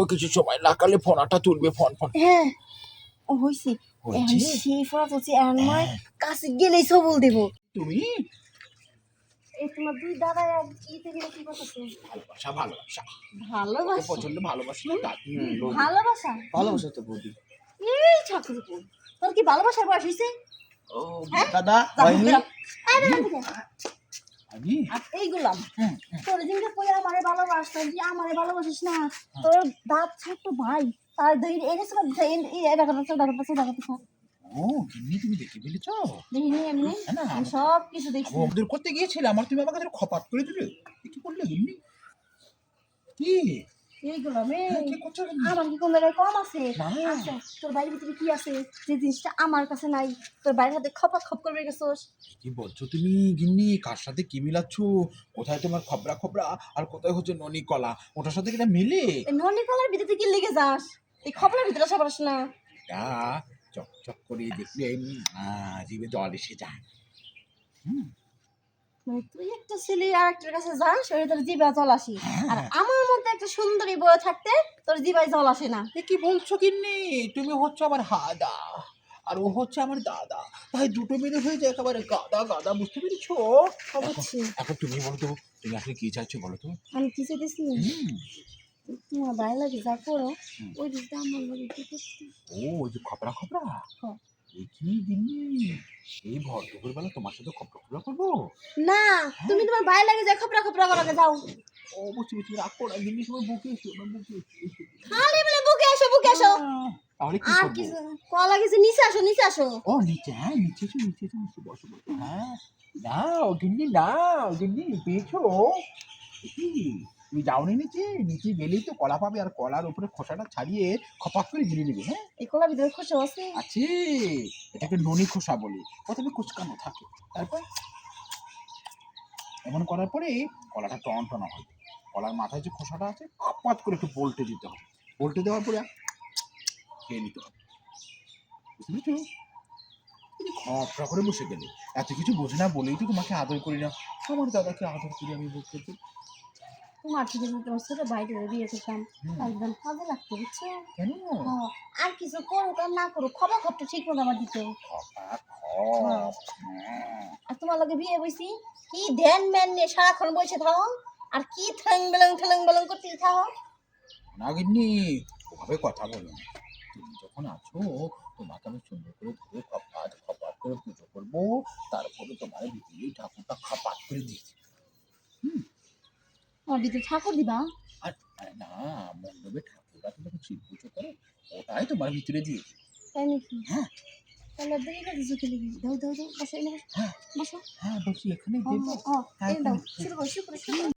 কই কিছু সময় লাগালে ফোনাটা তুলবে ফোন ফোন। হ্যাঁ ও হইছে? এখন সেই তুলছি এখন নয় কাছে গেলেই সবল দেব। তুমি? এই তোমার দুই দাদা এক ইতে গেলে কি করতেছে? ভালোবাসা ভালোবাসা। ভালোবাসা? ভালোবাসি ভালোবাসা? ভালোবাসা তো বৌদি। এই ঠাকুর তোর কি ভালোবাসার বয়স হয়েছে ও হ্যাঁ? দাদা হয়নি বেরো। এই আর তোর দিনকে কই আমারে ভালোবাসতাম যে আমারে ভালোবাসিস না তোর দাঁত ছোট ভাই তার দই এনেছে না এই এটা পাচ্ছ দেখা পাচ্ছ দেখা পাচ্ছ ও গিন্নি তুমি দেখে ফেলেছ? দেখিনি এমনি। আমি সব কিছু দেখছি। ওদের করতে গিয়েছিলাম আর তুমি আমাকে খপাত করে দিলে? কি করলে গিন্নি? কি? এইগুলাম এই হ্যাঁ, কি আমার কি কোন জায়গায় কম আছে। আছে তোর বাড়ির ভিতরে কি আছে? যে জিনিসটা আমার কাছে নাই। তোর বাড়ির হাতে খপা গেছোস। কি বলছো তুমি গিন্নি? কার সাথে কি মিলাচ্ছ? কোথায় তোমার খবরা খবরা আর কোথায় হচ্ছে ননি কলা ওটার সাথে মিলে? এই ননি কলার ভিতরে কি লেগে যাস? এই খপলার ভিতরে না। চকচক করে দেখলে আহ, জিভে জল এসে যায়। হুম, মানে তুই একটা ছেলে আর একটার কাছে যাস ওই তোর জিবা জল আসি। আর আমার মধ্যে একটা সুন্দরী বউ থাকতে তোর জিবায় জল আসে না। এ কি বলছো গিন্নি? তুমি হচ্ছে আমার হাদা আর ও হচ্ছে আমার দাদা। তাই দুটো মিলে হয়ে যায় একেবারে গাদা গাদা বুঝতে পেরেছ? অবশ্যই। এখন তুমি বলো তো তুমি আসলে কি চাইছো বলো তো? আমি কি চাইতেছি? তোমার বাইরে লাগে যা করো ওই দিকটা আমার বাড়ি কি করছি ও ওই যে খপরা খপরা? হ্যাঁ। কি গিন্নি? এই ভর দুপুরবেলা তোমার সাথে খপরা খপরা করব? না তুমি তোমার বাইরে লাগে যা খপরা খপরা করাকে যাও। ও বুঝছি বুঝছি রাগ করো? না, গিন্নি সময় বুকে এসো না বুকে এসো, এসো। খালি বলে বুকে আসো বুকে আসো তাহলে কি আর করব? কিছু কলা কিছু নিচে আসো নিচে আসো। ও নিচে হ্যাঁ নিচে এসো নিচে এসো নিচে বসো বসো হ্যাঁ। নাও গিন্নি নাও গিন্নি পেয়েছ কি? তুমি যাওনি নিচে? নিচে গেলেই তো কলা পাবে আর কলার উপরে খোসাটা ছাড়িয়ে খপাক করে গিলে নেবে হ্যাঁ? এই কলার ভিতরে খুশি আছে? আছে। এটাকে ননি খোসা বলে। প্রথমে কুচকানো থাকে তারপর এমন করার পরে কলাটা টন টনা হয়। কলার মাথায় যে খোসাটা আছে খপাত করে একটু বল্টে দিতে হবে। বল্টে দেওয়ার পরে খেয়ে নিতে হবে। বুঝতে পেরেছ? করে বসে গেলে। এত কিছু বোঝে না বলেই তো তোমাকে আদর করি না। আমার দাদাকে আদর করি আমি বলতে তোমার আছে তোমার ছোট বাইরে বিয়ে করতাম একদম কাজে লাগতো বুঝছ? কেন? হ্যাঁ, আর কিছু করুক আর না করুক খবর খবরটা ঠিক মতো আমার দিতে হ্যাঁ। আর তোমার লগে বিয়ে বইছি কি ধ্যান ম্যান নিয়ে সারাক্ষণ বসে থাকো আর কি ঠ্যাং বেলং ঠেলং বেলং করতে থাকো না গিন্নি ওভাবে কথা বলো তুমি যখন আছো তোমাকে আমি সুন্দর করে ধরে খপাত খপাত করে পুজো করব তারপরে তোমার ভিতরে ঠাকুরটা খপাত করে দিয়েছি ভিতরে ঠাকুর দিবা? আর না মণ্ডপে ঠাকুরটা তো যখন শিব পুজো করে ওটাই তোমার ভিতরে দিয়ে। তাই নাকি? হ্যাঁ। তাহলে দেখি না কিছু খেলি দাও দাও দাও বসো এনে বসো। হ্যাঁ। বসো হ্যাঁ এখানে দেবো হ্যাঁ, দাও শুরু করো শুরু করো।